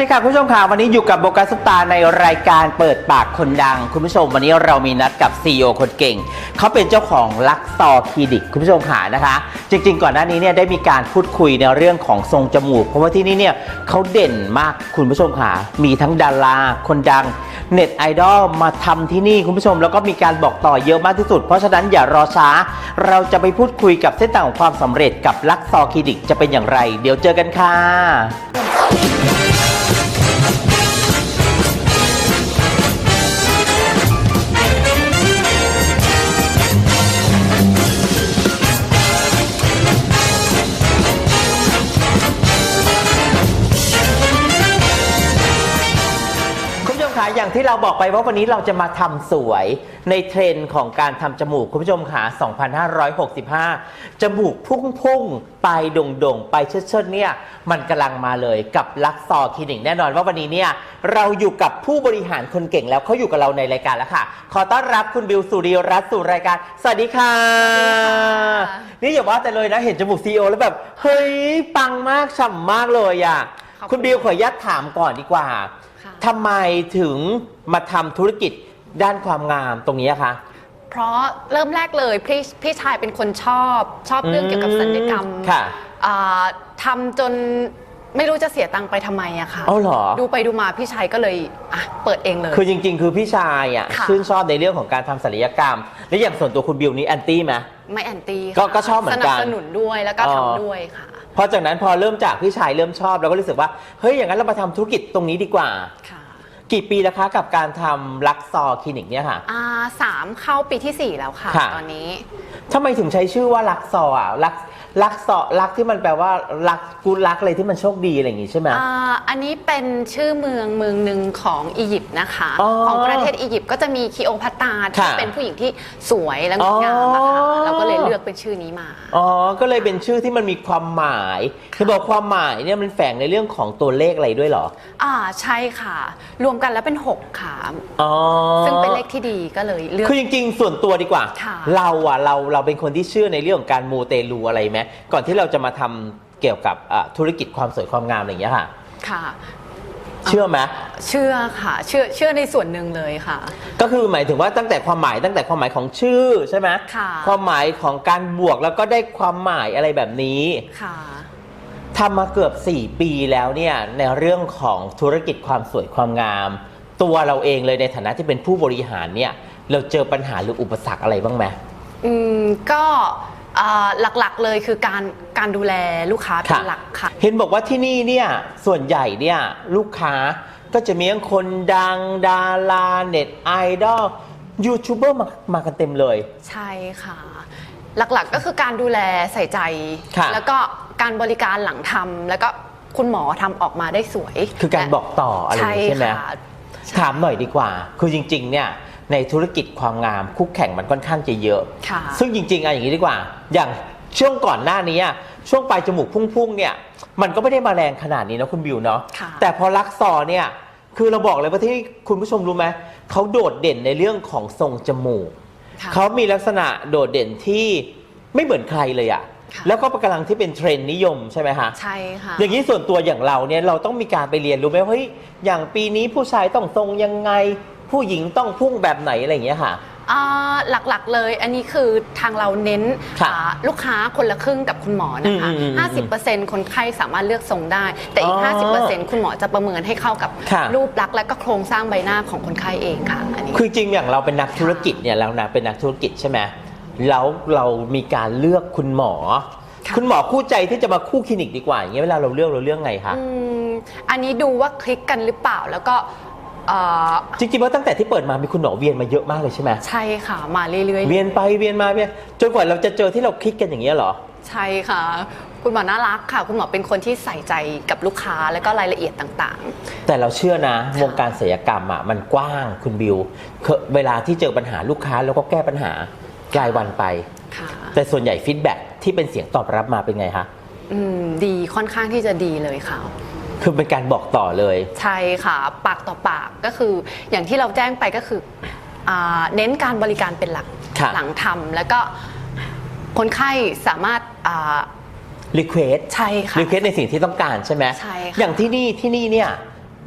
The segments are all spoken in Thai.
ดีค่ะคุณผู้ชมค่ะวันนี้อยู่กับโบกัสตาในรายการเปิดปากคนดัง คุณผู้ชมวันนี้เรามีนัดกับ CEO คนเก่ง เขาเป็นเจ้าของลักซอคลินิก คุณผู้ชมค่ะนะคะ จริง ๆ ก่อนหน้านี้เนี่ยได้มีการพูดคุยในเรื่องของทรงจมูก เพราะว่าที่นี่เนี่ยเขาเด่นมากคุณผู้ชมค่ะมีทั้งดาราคนดังเน็ตไอดอลมาทำที่นี่คุณผู้ชมแล้วก็มีการบอกต่อเยอะมากที่สุด เพราะฉะนั้นอย่ารอช้า เราจะไปพูดคุยกับเส้นทางของความสำเร็จกับลักซอคลินิกจะเป็นอย่างไร เดี๋ยวเจอกันค่ะ อย่างที่เราบอกไปว่าวันนี้เราจะมาทำสวยในเทรนด์ของการทำจมูก คุณผู้ชมคะ2565 จมูกพุ่งๆ ไปโด่งๆ ไปเชิดๆ เนี่ย มันกำลังมาเลยกับลักซอคลินิกแน่นอนว่าวันนี้เนี่ย เราอยู่กับผู้บริหารคนเก่งแล้วเขาอยู่กับเราในรายการแล้วค่ะ ขอต้อนรับคุณบิวสุริรัตน์สู่รายการ สวัสดีค่ะ นี่อย่าว่าแต่เลยนะเห็นจมูกซีอแล้วแบบ เฮ้ยปังมากฉ่ำมากเลยอะขอบคุณคุณบิวขออนุญาตถามก่อนดีกว่า ค่ะ ทำไมถึงมาทำธุรกิจด้านความงามตรงนี้อะคะ เพราะเริ่มแรกเลยพี่พี่ชายเป็นคนชอบชอบเรื่องเกี่ยวกับศัลยกรรมค่ะอ่าทำจนไม่รู้จะเสียตังค์ไปทำไมอะค่ะเอาเหรอ ดูไปดูมาพี่ชายก็เลยอะเปิดเองเลย คือจริงๆ คือพี่ชายอะค่ะ ชื่นชอบในเรื่องของการทำศัลยกรรม และอย่างส่วนตัวคุณบิวนี้แอนตี้ไหม ไม่แอนตี้ก็ค่ะก็ชอบเหมือนกัน สนับสนุนด้วยแล้วก็อ๋อทำด้วยค่ะ พอจากนั้นพอเริ่มจากพี่ชายเริ่มชอบเราก็รู้สึกว่าเฮ้ยอย่างนั้นเรามาทำธุรกิจตรงนี้ดีกว่า ค่ะกี่ปีแล้วคะกับการทำลักซอคลินิกเนี่ยค่ะ อ่าสามเข้าปีที่สี่แล้วค่ะ ค่ะ ตอนนี้ ทำไมถึงใช้ชื่อว่าลักซออะลัก ลักซอลักที่มันแปลว่าลักกูลักอะไรที่มันโชคดีอะไรอย่างงี้ใช่ไหม อ่าอันนี้เป็นชื่อเมืองเมืองหนึ่งของอียิปต์นะคะ อ๋อของประเทศอียิปต์ก็จะมีคีโอพัตตราที่ค่ะเป็นผู้หญิงที่สวยและงดงามอะค่ะอ๋อ เราก็เลยเลือกเป็นชื่อนี้มา อ๋อ ก็เลยเป็นชื่อที่มันมีความหมายคือบอกความหมายเนี่ยมันแฝงในเรื่องของตัวเลขอะไรด้วยเหรอ อ่าใช่ค่ะ รวมกันแล้วเป็น 6 ค่ะ อ๋อ ซึ่งเป็นเลขที่ดีก็เลยเลือก คือจริงๆ ส่วนตัวดีกว่า ค่ะ เราอะเราเราเป็นคนที่เชื่อในเรื่องของการมูเตลูอะไรไหมก่อนที่เราจะมาทำเกี่ยวกับอะธุรกิจความสวยความงามอะไรอย่างเงี้ยค่ะ ค่ะเชื่อไหมเชื่อค่ะ เชื่อเชื่อในส่วนหนึ่งเลยค่ะ ก็คือหมายถึงว่าตั้งแต่ความหมายตั้งแต่ความหมายของชื่อใช่ไหมค่ะความหมายของการบวกแล้วก็ได้ความหมายอะไรแบบนี้ค่ะทำมาเกือบ 4 ปีแล้วเนี่ยในเรื่องของธุรกิจความสวยความงาม ตัวเราเองเลยในฐานะที่เป็นผู้บริหารเนี่ยเราเจอปัญหาหรืออุปสรรคอะไรบ้างไหมอืมก็อ่า หลักๆเลยคือการการดูแลลูกค้าเป็นหลักค่ะ เห็นบอกว่าที่นี่เนี่ยส่วนใหญ่เนี่ยลูกค้าก็จะมีทั้งคนดังดาราเน็ตไอดอลยูทูบเบอร์มามากันเต็มเลย ใช่ค่ะ หลักๆก็คือการดูแลใส่ใจค่ะแล้วก็การบริการหลังทำแล้วก็คุณหมอทำออกมาได้สวย คือการบอกต่ออะไรอย่างนี้ใช่ไหมค่ะ ถามหน่อยดีกว่า คือจริง ๆ เนี่ยในธุรกิจความงามคู่แข่งมันค่อนข้างจะเยอะ ค่ะซึ่งจริงๆอะอย่างนี้ดีกว่า อย่างช่วงก่อนหน้านี้อะช่วงปลายจมูกพุ่งๆเนี่ยมันก็ไม่ได้มาแรงขนาดนี้นะคุณบิวเนาะค่ะ แต่พอลักซอเนี่ยคือเราบอกเลยว่าที่คุณผู้ชมรู้ไหมเขาโดดเด่นในเรื่องของทรงจมูก ค่ะ เขามีลักษณะโดดเด่นที่ไม่เหมือนใครเลยอะค่ะ แล้วก็กำลังที่เป็นเทรนด์นิยมใช่ไหมคะใช่ค่ะ อย่างนี้ส่วนตัวอย่างเราเนี่ยเราต้องมีการไปเรียนรู้ไหมว่าเฮ้ยอย่างปีนี้ผู้ชายต้องทรงยังไง ผู้หญิงต้องพุ่งแบบไหนอะไรอย่างเงี้ยค่ะ อ่าหลักๆเลยอันนี้คือทางเราเน้นค่ะอ่าลูกค้าคนละครึ่งกับคุณหมอนะคะ อืมอืมอืม50%คนไข้สามารถเลือกทรงได้ แต่อีก อ๋อ50%คุณหมอจะประเมินให้เข้ากับค่ะ รูปลักษณ์และก็โครงสร้างใบหน้าของคนไข้เองค่ะอันนี้ คือจริงอย่างเราเป็นนักธุรกิจเนี่ยแล้วนะเป็นนักธุรกิจใช่ไหม แล้วเรามีการเลือกคุณหมอค่ะคุณหมอคู่ใจที่จะมาคู่คลินิกดีกว่าอย่างเงี้ยเวลาเราเลือกเราเลือกไงคะอืมอันนี้ดูว่าคลิกกันหรือเปล่าแล้วก็เอ่อจริงๆว่าตั้งแต่ที่เปิดมามีคุณหมอเวียนมาเยอะมากเลยใช่ไหมใช่ค่ะมาเรื่อยเวียนไปเวียนมาเวียนจนกว่าเราจะเจอที่เราคลิกกันอย่างเงี้ยเหรอ ๆใช่ค่ะ คุณหมอน่ารักค่ะ คุณหมอเป็นคนที่ใส่ใจกับลูกค้าแล้วก็รายละเอียดต่าง แต่เราเชื่อนะวงการศัลยกรรมอะมันกว้างคุณบิวเคเวลาที่เจอปัญหาลูกค้าแล้วก็แก้ปัญหา รายวันไปๆค่ะ แต่ส่วนใหญ่ฟีดแบ็ที่เป็นเสียงตอบรับมาเป็นไงคะอืมดีค่อนข้างที่จะดีเลยค่ะ คือเป็นการบอกต่อเลย ใช่ค่ะ ปากต่อปากก็คือ อย่างที่เราแจ้งไปก็คืออาเน้นการบริการเป็นหลักค่ะ หลังทำแล้วก็คนไข้สามารถอ่ารีเควส ใช่ค่ะ รีเควสในสิ่งที่ต้องการใช่ไหมใช่ค่ะอย่างที่นี่ที่นี่เนี่ย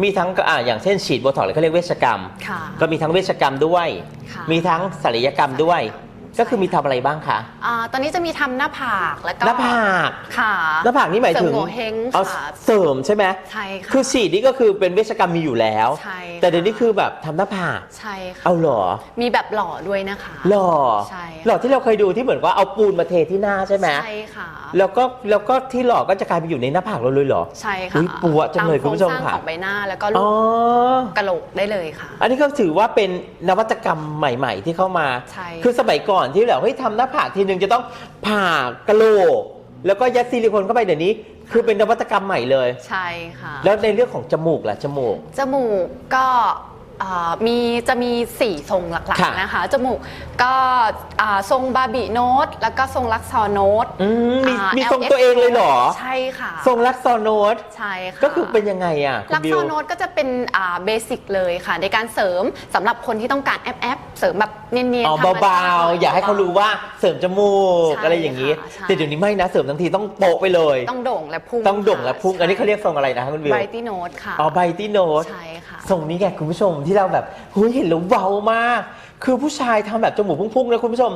มีทั้งอ่าอย่างเช่นฉีดโบท็อกซ์เลยเขาเรียกเวชกรรม ค่ะก็มีทั้งเวชกรรมด้วย ค่ะมีทั้งศัลยกรรมด้วยใช่ก็ คือมีทำอะไรบ้างคะอ่าตอนนี้จะมีทำหน้าผากแล้วก็หน้าผากค่ะหน้าผากนี่หมายถึงเสริมโงเฮงเอาค่ะเสริมใช่ไหมใช่ค่ะ คือฉีดนี่ก็คือเป็นเวชกรรมมีอยู่แล้ว ใช่ค่ะ แต่เดี๋ยวนี้คือแบบทำหน้าผากใช่ค่ะเอาเหรอมีแบบหล่อด้วยนะคะหล่อใช่ค่ะหล่อที่เราเคยดูที่เหมือนว่าเอาปูนมาเทที่หน้าใช่ไหมใช่ค่ะ แล้วก็แล้วก็ที่หล่อก็จะกลายไปอยู่ในหน้าผากเราเลยเหรอ ใช่อุ๊ค่ะยปัวจังเลยตาคุณผู้ชมโรงสร้างค่ะ ของใบหน้าแล้วก็ลูอ๋อ กกระโหลกได้เลยค่ะ อันนี้ก็ถือว่าเป็นนวัตกรรมใหม่ ๆ ที่เข้ามา ใช่ คือสมัยก่อนที่แบบเฮ้ยทำหน้าผากทีนึงจะต้องผ่ากระโหลกแล้วก็ยัดซิลิโคนเข้าไปเดี๋ยวนี้ คือเป็นนวัตกรรมใหม่เลย ใช่ค่ะ แล้วในเรื่องของจมูกล่ะจมูก จมูกก็ อ่ามีจะมี 4 ทรงหลักค่ะๆนะคะ จมูกก็อ่าทรงบาร์บีโนตแล้วก็ทรงลักซอร์โนตอืมมีอ่า มีทรง LX ตัวเองเลยเหรอ ใช่ค่ะทรงลักซอโนตใช่ค่ะ ก็คือเป็นยังไงอะคุลัณกบิซวอร์โนตก็จะเป็นเบสิกเลยค่ะ ในการเสริมสำหรับคนที่ต้องการแอปแอปเสริมแบบเนียนๆอ๋อธรรมชเบาติหน่ๆอยากให้เขารู้ว่าเสริมจมูกใช่อะไรอย่างนี้ ค่ะใช่ แต่เดี๋ยวนี้ไม่นะ เสริมทั้งทีต้องโปะไปเลย ต้องโด่งและพุ่งต้องโด่งและพุ่ง อันนี้เขาเรียกทรงอะไรนะคะคุณบิวไบรตี้โนตค่ะ อ๋อไบตี้โนตใช่ค่ะ ทรงนี้ไงคุณผู้ชมที่เราแบบเฮ้ยเห็นแล้วเบามาก คือผู้ชายทำแบบจมูกพุ่งๆนะคุณผู้ชม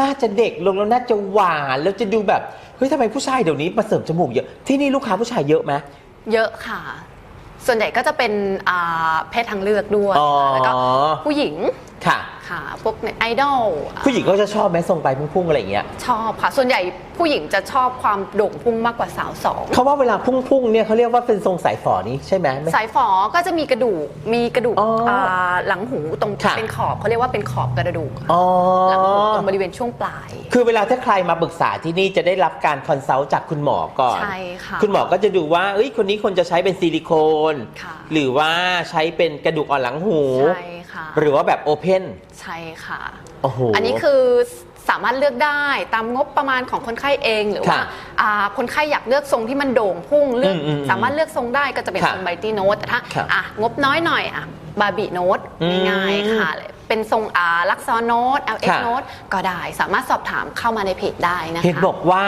น่าจะเด็กลงแล้วน่าจะหวานแล้วจะดูแบบเฮ้ยทำไมผู้ชายเดี๋ยวนี้มาเสริมจมูกเยอะที่นี่ลูกค้าผู้ชายเยอะไหมเยอะค่ะ ส่วนใหญ่ก็จะเป็นอ่าเพศทางเลือกด้วยอ๋อค่ะแล้วก็ผู้หญิง ค่ะ ค่ะ พวกเน็ตไอดอลผู้หญิงก็จะชอบไหมทรงไปพุ่งๆอะไรอย่างเงี้ยชอบค่ะ ส่วนใหญ่ผู้หญิงจะชอบความโด่งพุ่งมากกว่าสาวสอง เขาว่าเวลาพุ่งๆเนี่ยเขาเรียกว่าเป็นทรงสายฝอนี้ใช่ไหมไม่ สายฝอก็จะมีกระดูก มีกระดูกอ๋ออ่าหลังหูตรงค่ะ เป็นขอบเขาเรียกว่าเป็นขอบกระดูกอ๋อ หลังหูตรงบริเวณช่วงปลาย คือเวลาถ้าใครมาปรึกษาที่นี่จะได้รับการคอนซัลท์จากคุณหมอก่อน ใช่ค่ะคุณหมอก็จะดูว่าเอ้ยคนนี้ควรจะใช้เป็นซิลิโคน ค่ะหรือว่าใช้เป็นกระดูกอ่อนหลังหู ใช่ ค่ะ หรือว่าแบบโอเพนใช่ค่ะ โอ้โห อันนี้คือสามารถเลือกได้ตามงบประมาณของคนไข้เอง หรือว่าค่ะอ่าคนไข้อยากเลือกทรงที่มันโด่งพุ่งเลือกอืมอืมอืมสามารถเลือกทรงได้ก็จะเป็นค่ะทรงไบตี้โนตแต่ถ้าครับอะงบน้อยหน่อยอะบาร์บีโนตอืมง่ายๆค่ะ เป็นทรงอาลักซอโนต LX ค่ะ โนตก็ได้สามารถสอบถามเข้ามาในเพจได้นะคะ เห็นบอกว่า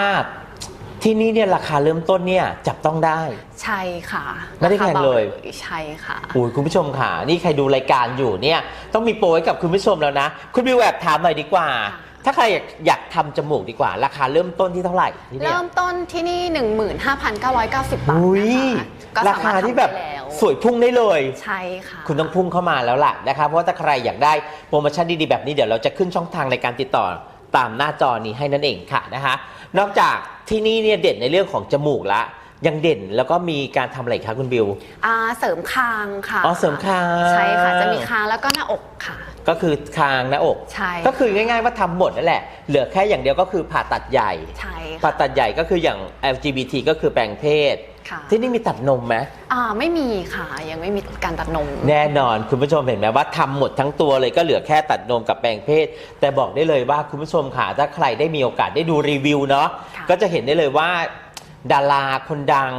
ที่นี่เนี่ยราคาเริ่มต้นเนี่ยจับต้องได้ ใช่ค่ะไม่ได้แพงเลยราคาบาใช่ค่ะโอ้ยคุณผู้ชมค่ะ นี่ใครดูรายการอยู่เนี่ยต้องมีโปรให้กับคุณผู้ชมแล้วนะ คุณบิวแอบถามหน่อยดีกว่าค่ะถ้าใครอยากอยากทำจมูกดีกว่า ราคาเริ่มต้นที่เท่าไหร่ที่เนี่ยเริ่มต้นที่นี่ 15,990 บาทอุ้ยนะคะก็ราสมคารถที่แบบทำได้แล้วสวยพุ่งได้เลย ใช่ค่ะ คุณต้องพุ่งเข้ามาแล้วล่ะนะครับเพราะว่าถ้าใครอยากได้โปรโมชั่นดีๆแบบนี้เดี๋ยวเราจะขึ้นช่องทางในการติดต่อ ตามหน้าจอนี้ให้นั่นเองค่ะนะคะ นอกจากที่นี่เนี่ยเด่นในเรื่องของจมูกละ ยังเด่นแล้วก็มีการทำอะไรอีกคะคุณบิว อ่าเสริมคางค่ะอ๋อเสริมคาง ใช่ค่ะ จะมีคางแล้วก็หน้าอกค่ะ ก็คือคางหน้าอก ใช่ก็คือง่ายๆว่าทำหมดนั่นแหละ เหลือแค่อย่างเดียวก็คือผ่าตัดใหญ่ ใช่ผ่าค่ะ ตัดใหญ่ก็คืออย่าง LGBT ก็คือแปลงเพศ ค่ะ ที่นี่มีตัดนมไหม อ่าไม่มีค่ะ ยังไม่มีการตัดนม แน่นอนคุณผู้ชมเห็นไหมว่าทำหมดทั้งตัวเลยก็เหลือแค่ตัดนมกับแปลงเพศ แต่บอกได้เลยว่าคุณผู้ชมค่ะถ้าใครได้มีโอกาสได้ดูรีวิวเนาะค่ะ ก็จะเห็นได้เลยว่า ดาราคนดัง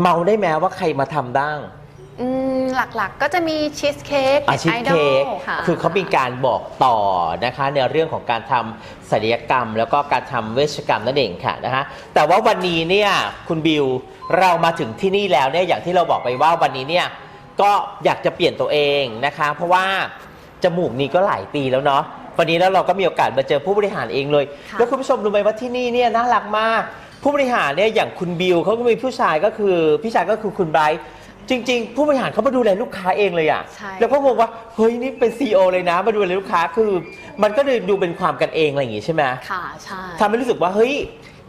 เมาได้แม้ว่าใครมาทำดั้งอืมหลักๆ ก็จะมีชีสเค้กอาชีพไอดอเค้กลค่ะ คือเขามีการบอกต่อนะคะ ในเรื่องของการทำศัลยกรรม แล้วก็การทำเวชกรรมนั่นเองค่ะนะคะแต่ว่าวันนี้เนี่ยคุณบิวเรามาถึงที่นี่แล้วเนี่ยอย่างที่เราบอกไปว่าวันนี้เนี่ยก็อยากจะเปลี่ยนตัวเองนะคะ เพราะว่าจมูกนี้ก็หลายปีแล้วเนาะวันนี้แล้วเราก็มีโอกาสมาเจอผู้บริหารเองเลย ค่ะ แล้วคุณผู้ชมรู้ไหมว่าที่นี่เนี่ยน่ารักมาก ผู้บริหารเนี่ยอย่างคุณบิวเขาก็มีผู้ชายก็คือพี่ชายก็คือคุณไบรท์จริง ๆ ผู้บริหารเขามาดูแลลูกค้าเองเลยอะใช่ แล้วก็งงว่าเฮ้ยนี่เป็นซีอเลยนะ มาดูแลลูกค้าคือ มันก็เลยดูเป็นความกันเองอะไรอย่างงี้ใช่ไหม ค่ะ ใช่ ทำให้รู้สึกว่าเฮ้ย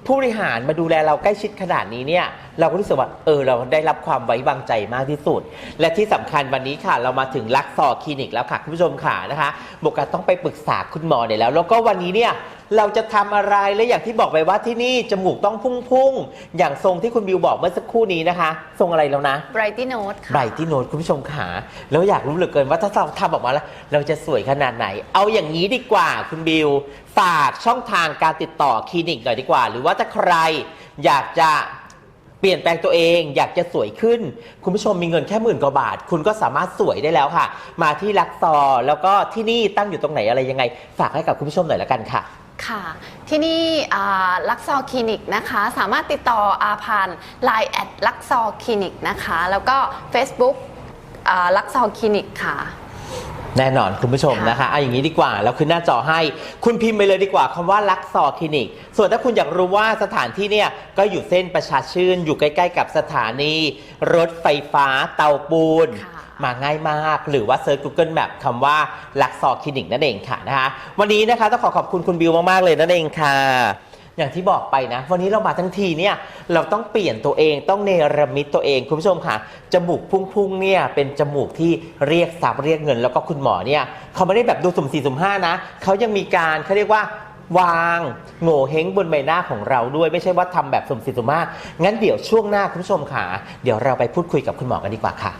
ผู้บริหารมาดูแลเราใกล้ชิดขนาดนี้เนี่ย เราก็รู้สึกว่าเออเราได้รับความไว้วางใจมากที่สุด และที่สำคัญวันนี้ค่ะ เรามาถึงลักซอคลินิกแล้วค่ะคุณผู้ชมค่ะนะคะบอกกันต้องไปปรึกษาคุณหมอเนี่ยแล้ว แล้วก็วันนี้เนี่ยเราจะทำอะไรและอย่างที่บอกไปว่าที่นี่จมูกต้องพุ่งๆ อย่างทรงที่คุณบิวบอกเมื่อสักครู่นี้นะคะ ทรงอะไรแล้วนะไบรตี้โนตค่ะไบรที่โนตคุณผู้ชมขาแล้วอยากรู้เหลือเกินว่าถ้าเราทำออกมาแล้ว เราจะสวยขนาดไหน เอาอย่างนี้ดีกว่าคุณบิว ฝากช่องทางการติดต่อคลินิกหน่อยดีกว่า หรือว่าถ้าใครอยากจะ เปลี่ยนแปลงตัวเองอยากจะสวยขึ้น คุณผู้ชมมีเงินแค่หมื่นกว่าบาท คุณก็สามารถสวยได้แล้วค่ะ มาที่ลักซอร์แล้วก็ที่นี่ตั้งอยู่ตรงไหนอะไรยังไง ฝากให้กับคุณผู้ชมหน่อยละกันค่ะ ค่ะ ที่นี่ลักซอคลินิกนะคะ สามารถติดต่ออาผ่าน Line แอดลักซอคลินิกนะคะ แล้วก็ Facebook ลักซอคลินิกค่ะ แน่นอนคุณผู้ชมค่ะนะคะเอาอย่างนี้ดีกว่าแล้วขึ้นหน้าจอให้ คุณพิมพ์ไปเลยดีกว่าคำว่าลักซอคลินิก ส่วนถ้าคุณอยากรู้ว่าสถานที่เนี่ยก็อยู่เส้นประชาชื่น อยู่ใกล้ๆ กับสถานี รถไฟฟ้าเตาปูนค่ะมาง่ายมาก หรือว่าเซิร์ช Google Map คำว่าลักซอคลินิกนั่นเองค่ะนะคะวันนี้นะคะต้องขอขอบคุณคุณบิวมากๆเลยนั่นเองค่ะ อย่างที่บอกไปนะ วันนี้เรามาทั้งทีเนี่ยเราต้องเปลี่ยนตัวเองต้องเนรมิตตัวเอง คุณผู้ชมค่ะจมูกพุ่งๆเนี่ยเป็นจมูกที่เรียกทรัพย์เรียกเงิน แล้วก็คุณหมอเนี่ยเขาไม่ได้แบบดูสุ่มสี่สุ่มห้านะเขายังมีการเขาเรียกว่าวางโง่เฮงบนใบหน้าของเราด้วยไม่ใช่ว่าทำแบบสุ่มสี่สุ่มห้างั้นเดี๋ยวช่วงหน้าคุณผู้ชมค่ะเดี๋ยวเราไปพูดคุยกับคุณหมอกันดีกว่าค่ะ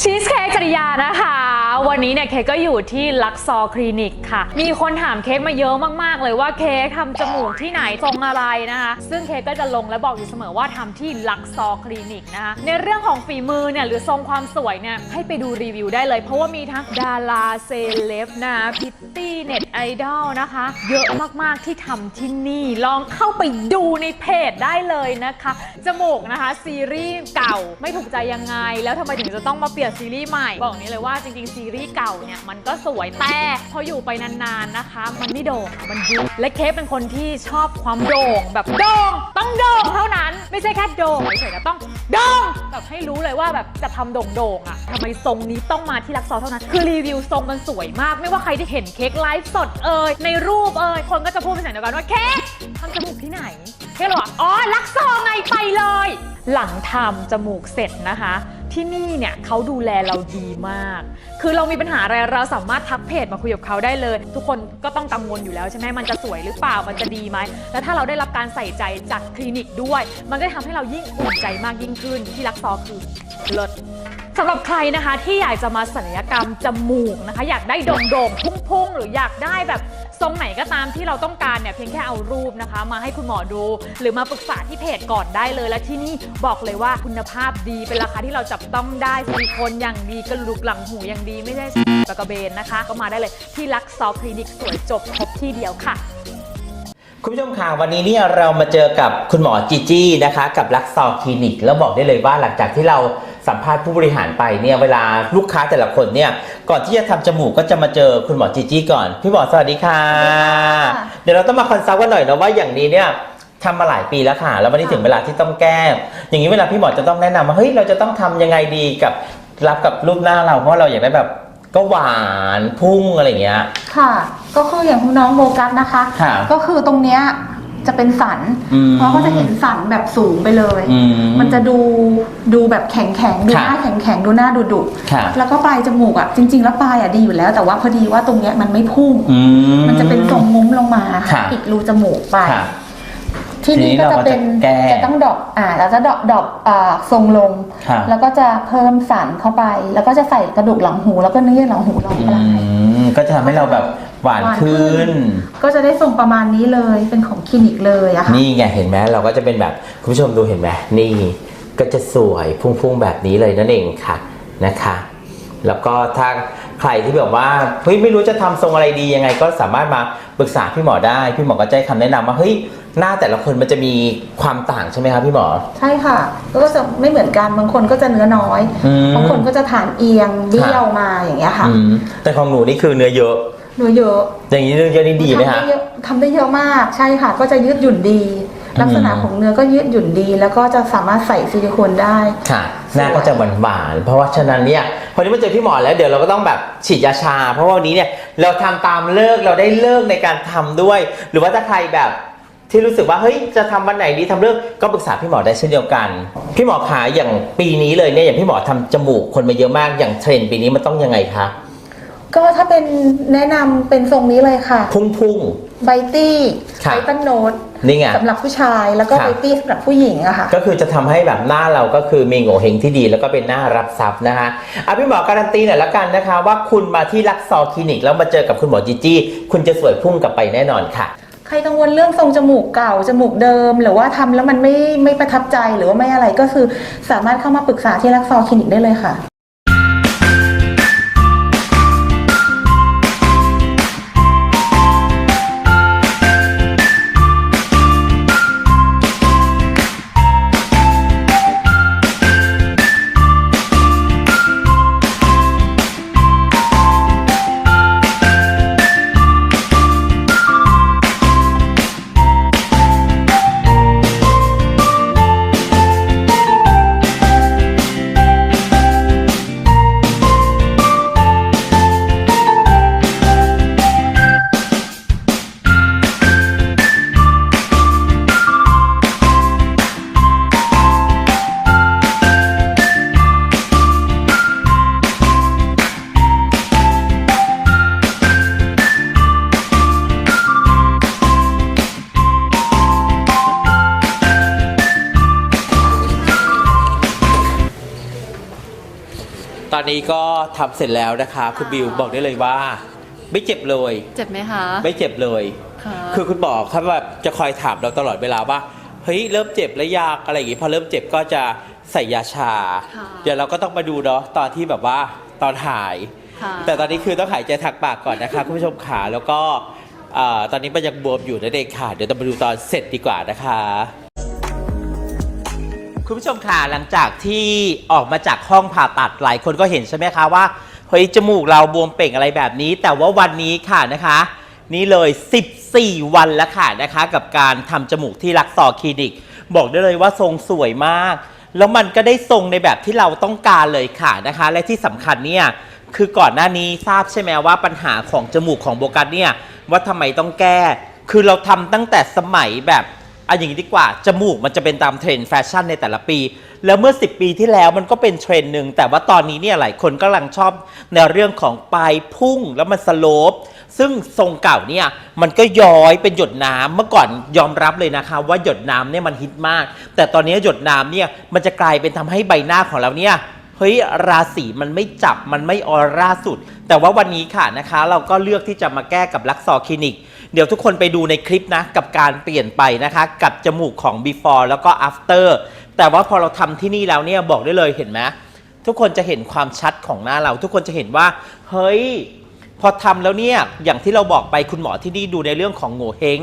ชีสเค้กจริยานะคะ วันนี้เนี่ยเคก็อยู่ที่ลักซอคลินิกค่ะ มีคนถามเคกมาเยอะมากๆ เลยว่าเคกทำจมูกที่ไหนทรงอะไรนะคะ ซึ่งเคกก็จะลงและบอกอยู่เสมอว่าทำที่ลักซอคลินิกนะคะ ในเรื่องของฝีมือเนี่ยหรือทรงความสวยเนี่ยให้ไปดูรีวิวได้เลย เพราะว่ามีทั้งดาราเซเลบนะพิตตี้เน็ตไอดอลนะคะ เยอะมากๆที่ทำที่นี่ลองเข้าไปดูในเพจได้เลยนะคะ จมูกนะคะซีรีส์เก่าไม่ถูกใจยังไง แล้วทำไมถึงจะต้องมาเปลี่ยนซีรีส์ใหม่บอกนี้เลยว่าจริงๆซีรีส์เก่าเนี่ยมันก็สวยแต่พออยู่ไปนานๆนะคะ มันไม่โด่งมันยุบและเคฟเป็นคนที่ชอบความโด่งแบบโด่งต้องโด่งเท่านั้น ไม่ใช่แค่โด่งเฉยๆนะต้องโด่งแบบให้รู้เลยว่าแบบจะทำโด่งๆอะทำไมทรงนี้ต้องมาที่ลักซอเท่านั้น คือรีวิวทรงมันสวยมาก ไม่ว่าใครที่เห็นเค้กไลฟ์สดเอ่ยในรูปเอ่ยคนก็จะพูดเป็นเสียงเดียวกันว่าเค้กทำจมูกที่ไหนเค้กเลยว่าอ๋อลักซอไงไปเลย หลังทำจมูกเสร็จนะคะ ที่นี่เนี่ยเขาดูแลเราดีมาก คือเรามีปัญหาอะไรเราสามารถทักเพจมาคุยกับเขาได้เลย ทุกคนก็ต้องกังวลอยู่แล้วใช่ไหมมันจะสวยหรือเปล่ามันจะดีไหมแล้วถ้าเราได้รับการใส่ใจจากคลินิกด้วย มันก็จะทำให้เรายิ่งอุ่นใจมากยิ่งขึ้น ที่รักซอคือเลิศสำหรับใครนะคะที่อยากจะมาศัลยกรรมจมูกนะคะ อยากได้โด่งๆพุ่งๆ หรืออยากได้แบบ ทรงไหนก็ตามที่เราต้องการเนี่ยเพียงแค่เอารูปนะคะ มาให้คุณหมอดู หรือมาปรึกษาที่เพจก่อนได้เลย และที่นี่บอกเลยว่าคุณภาพดีเป็นราคาที่เราจับต้องได้ซิลิโคนอย่างดีกระดูกหลังหูอย่างดีไม่ใช่ปากกระเบนนะคะ ก็มาได้เลยที่ลักซอคลินิกสวยจบครบที่เดียวค่ะคุณผู้ชมค่ะวันนี้เนี่ยเรามาเจอกับคุณหมอจีจี้นะคะ กับลักซอคลินิก แล้วบอกได้เลยว่าหลังจากที่เรา สัมภาษณ์ผู้บริหารไปเนี่ยเวลาลูกค้าแต่ละคนเนี่ยก่อนที่จะทำจมูกก็จะมาเจอคุณหมอจีจี้ก่อน พี่หมอสวัสดีค่ะค่ะ เดี๋ยวเราต้องมาคอนซัลท์กันหน่อยนะว่าอย่างนี้เนี่ยทำมาหลายปีแล้วค่ะ แล้ววันนี้ถึงเวลาที่ต้องแก้ อย่างนี้เวลาพี่หมอจะต้องแนะนำว่าเฮ้ยเราจะต้องทำยังไงดีกับรับกับรูปหน้าเราเพราะเราอยากได้แบบก็หวานพุ่งอะไรอย่างเงี้ย ค่ะ ก็คืออย่างคุณน้องโบกัสนะคะค่ะก็คือตรงเนี้ย จะเป็นสันอืมเพราะก็จะเห็นสันแบบสูงไปเลย อืมันจะดูดูแบบแข็งแข็งๆดูค่ะหน้าแข็งแข็งๆดูหน้าดุดุค่ะ แล้วก็ปลายจมูกอะจริง ๆ แล้วปลายอะดีอยู่แล้ว แต่ว่าพอดีว่าตรงเนี้ยมันไม่พุ่ง อื มันจะเป็นทรงงุ้มลงมาค่ะค่ะปิดรูจมูกไป ค่ะ ที่นี่ทีนี้ก็เราจะก็เป็นจะแก้จะต้องดอกอ่าเราจะดอกดอกอ่าทรงลงค่ะแล้วก็จะเพิ่มสันเข้าไป แล้วก็จะใส่กระดูกหลังหู แล้วก็เนื้อหลังหูลงอืไปม ก็จะทำให้เราแบบหวานขึ้น ก็จะได้ทรงประมาณนี้เลยเป็นของคลินิกเลยอะค่ะ นี่ไงเห็นไหมเราก็จะเป็นแบบคุณผู้ชมดูเห็นไหมนี่ก็จะสวยพุ่งๆแบบนี้เลยนั่นเองค่ะนะคะ แล้วก็ถ้า ใครที่แบบว่าเฮ้ยไม่รู้จะทำทรงอะไรดียังไง ก็สามารถมาปรึกษาพี่หมอได้ พี่หมอก็จะให้คำแนะนำว่าเฮ้ยหน้าแต่ละคนมันจะมีความต่างใช่ไหมครับพี่หมอ ใช่ค่ะ ก็จะไม่เหมือนกันบางคนก็จะเนื้อน้อยอืมบางคนก็จะฐานเอียงเบี้ยวมาอย่างเงี้ยค่ะอืมแต่ของหนูนี่คือเนื้อเยอะเนื้อเยอะ อย่างนี้เนื้อเยอะนี่ดีไหมทำฮะได้เยอะทำได้เยอะมากใช่ค่ะ ก็จะยืดหยุ่นดี ลักษณะของเนื้อก็ยืดหยุ่นดี แล้วก็จะสามารถใส่ซิลิโคนได้ค่ะหน้าก็จะหวานๆเพราะว่าฉะนั้นเนี่ย พอนี้มาเจอพี่หมอแล้วเดี๋ยวเราก็ต้องแบบฉีดยาชา เพราะว่าวันนี้เนี่ยเราทำตามเลิกเราได้เลิกในการทำด้วย หรือว่าถ้าใครแบบที่รู้สึกว่าเฮ้ยจะทำวันไหนดีทำเลิกก็ปรึกษาพี่หมอได้เช่นเดียวกัน พี่หมอขาอย่างปีนี้เลยเนี่ยอย่างพี่หมอทำจมูกคนมาเยอะมากอย่างเทรนด์ปีนี้มันต้องยังไงคะก็ถ้าเป็นแนะนำเป็นทรงนี้เลยค่ะ พุ่งไบตี้ค่ะไบตันโนดๆ นี่ไง สำหรับผู้ชายแล้วก็ค่ะไบตี้สำหรับผู้หญิงอะค่ะ ก็คือจะทำให้แบบหน้าเราก็คือมีโงเฮงที่ดีแล้วก็เป็นหน้ารับทรัพย์นะคะอะพี่หมอการันตีหน่อยละกันนะคะ ว่าคุณมาที่ลักซอคลินิกแล้วมาเจอกับคุณหมอจีจี้คุณจะสวยพุ่งกลับไปแน่นอนค่ะ ใครกังวลเรื่องทรงจมูกเก่า จมูกเดิม หรือว่าทำแล้วมันไม่ไม่ประทับใจหรือว่าไม่อะไรก็คือสามารถเข้ามาปรึกษาที่รักซอคลินิกได้เลยค่ะ นนี้ก็ทำเสร็จแล้วนะคะ คุณบิวบอกได้เลยว่า ไม่เจ็บเลย เจ็บไหมคะ ไม่เจ็บเลย ค่ะ คือคุณหมอเขาแบบจะคอยถามเราตลอดเวลาว่าเฮ้ยเริ่มเจ็บแล้วยากอะไรอย่างงี้พอเริ่มเจ็บก็จะใส่ยาชา ค่ะ เดี๋ยวเราก็ต้องมาดูเนาะตอนที่แบบว่าตอนหาย ค่ะแต่ตอนนี้คือต้องหายใจทางปากก่อนนะคะ คุณผู้ชมขาแล้วก็เอ่อตอนนี้มันยังบวมอยู่นั่นเองค่ะ เดี๋ยวต้องมาดูตอนเสร็จดีกว่านะคะ คุณผู้ชมค่ะหลังจากที่ออกมาจากห้องผ่าตัดหลายคนก็เห็นใช่ไหมคะว่าเฮ้ยจมูกเราบวมเป่งอะไรแบบนี้ แต่ว่าวันนี้ค่ะนะคะ นี่เลย 14 วันแล้วค่ะนะคะ กับการทำจมูกที่รักซอคลินิก บอกได้เลยว่าทรงสวยมาก แล้วมันก็ได้ทรงในแบบที่เราต้องการเลยค่ะนะคะ และที่สำคัญเนี่ยคือก่อนหน้านี้ทราบใช่ไหมว่าปัญหาของจมูกของโบกัสเนี่ยว่าทำไมต้องแก้ คือเราทำตั้งแต่สมัยแบบ อาอย่างนี้ดีกว่า จมูกมันจะเป็นตามเทรนด์แฟชั่นในแต่ละปี แล้วเมื่อ 10 ปีที่แล้วมันก็เป็นเทรนด์หนึ่ง แต่ว่าตอนนี้เนี่ยหลายคนกำลังชอบในเรื่องของปลายพุ่งแล้วมันสโลป ซึ่งทรงเก่าเนี่ยมันก็ย้อยเป็นหยดน้ำเมื่อก่อนยอมรับเลยนะคะ ว่าหยดน้ำเนี่ยมันฮิตมาก แต่ตอนนี้หยดน้ำเนี่ยมันจะกลายเป็นทำให้ใบหน้าของเราเนี่ย เฮ้ยราศีมันไม่จับมันไม่ออร่าสุด แต่ว่าวันนี้ค่ะนะคะ เราก็เลือกที่จะมาแก้กับลักซอคลินิก เดี๋ยวทุกคนไปดูในคลิปนะ กับการเปลี่ยนไปนะคะ กับจมูกของ before แล้วก็ after แต่ว่าพอเราทำที่นี่แล้วเนี่ยบอกได้เลยเห็นไหมทุกคนจะเห็นความชัดของหน้าเรา ทุกคนจะเห็นว่า เฮ้ยพอทำแล้วเนี่ยอย่างที่เราบอกไปคุณหมอที่นี่ดูในเรื่องของโง่เฮง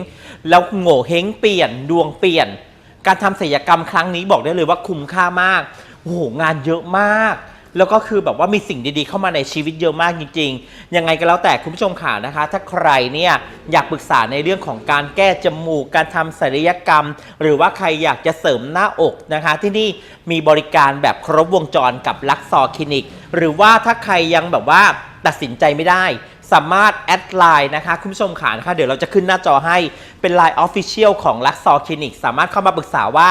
แล้วโง่เฮงเปลี่ยนดวงเปลี่ยน การทำศัลยกรรมครั้งนี้บอกได้เลยว่าคุ้มค่ามาก โอ้โหงานเยอะมาก แล้วก็คือแบบว่ามีสิ่งดีๆ เข้ามาในชีวิตเยอะมากจริงๆ ยังไงก็แล้วแต่คุณผู้ชมขานะคะ ถ้าใครเนี่ยอยากปรึกษาในเรื่องของการแก้จมูก การทำศัลยกรรม หรือว่าใครอยากจะเสริมหน้าอกนะคะ ที่นี่มีบริการแบบครบวงจรกับลักซอคลินิก หรือว่าถ้าใครยังแบบว่าตัดสินใจไม่ได้ สามารถแอดไลน์นะคะ คุณผู้ชมขานะคะ เดี๋ยวเราจะขึ้นหน้าจอให้เป็นไลน์ Official ของลักซอคลินิก สามารถเข้ามาปรึกษาว่า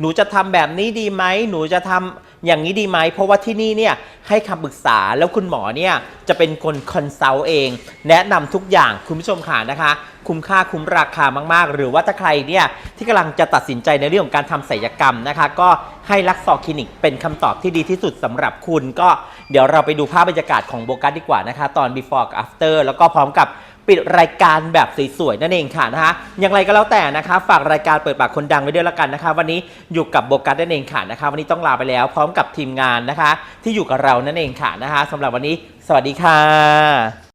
หนูจะทำแบบนี้ดีไหมหนูจะทำอย่างนี้ดีไหมเพราะว่าที่นี่เนี่ยให้คำปรึกษาแล้วคุณหมอเนี่ยจะเป็นคนคอนซัลท์เอง แนะนำทุกอย่างคุณผู้ชมค่ะนะคะ คุ้มค่าคุ้มราคามาก ๆ หรือว่าถ้าใครเนี่ยที่กำลังจะตัดสินใจในเรื่องของการทำศัลยกรรมนะคะ ก็ให้ลักซอคลินิกเป็นคำตอบที่ดีที่สุดสำหรับคุณ ก็เดี๋ยวเราไปดูภาพบรรยากาศของโบกัสดีกว่านะคะ ตอน before กับ after แล้วก็พร้อมกับ ปิดรายการแบบสวยๆนั่นเองค่ะนะคะอย่างไรก็แล้วแต่นะคะฝากรายการเปิดปากคนดังไว้ด้วยละกันนะคะ วันนี้อยู่กับโบกัสนั่นเองค่ะนะคะวันนี้ต้องลาไปแล้วพร้อมกับทีมงานนะคะ ที่อยู่กับเรานั่นเองค่ะนะคะสำหรับวันนี้ สวัสดีค่ะ